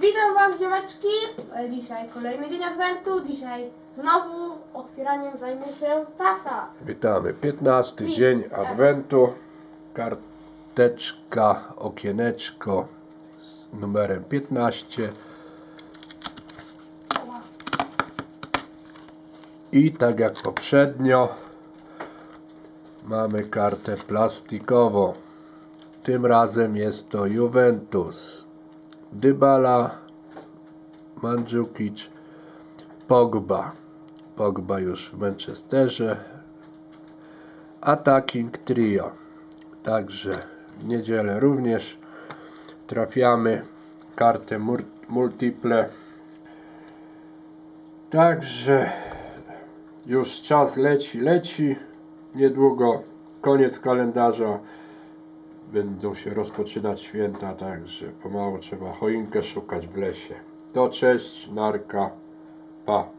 Witam Was ziomeczki. E, Dzisiaj kolejny dzień Adwentu. Dzisiaj znowu otwieraniem zajmie się tata. Witamy. 15 Quiz, dzień tak. Adwentu. Karteczka, okieneczko z numerem 15. Ła. I tak jak poprzednio mamy kartę plastikową. Tym razem jest to Juventus. Dybala, Mandzukic, Pogba. Pogba już w Manchesterze. Attacking Trio. Także w niedzielę również trafiamy kartę multiple. Także już czas leci, leci. Niedługo koniec kalendarza. Będą się rozpoczynać święta, także pomału trzeba choinkę szukać w lesie. To cześć, narka, pa.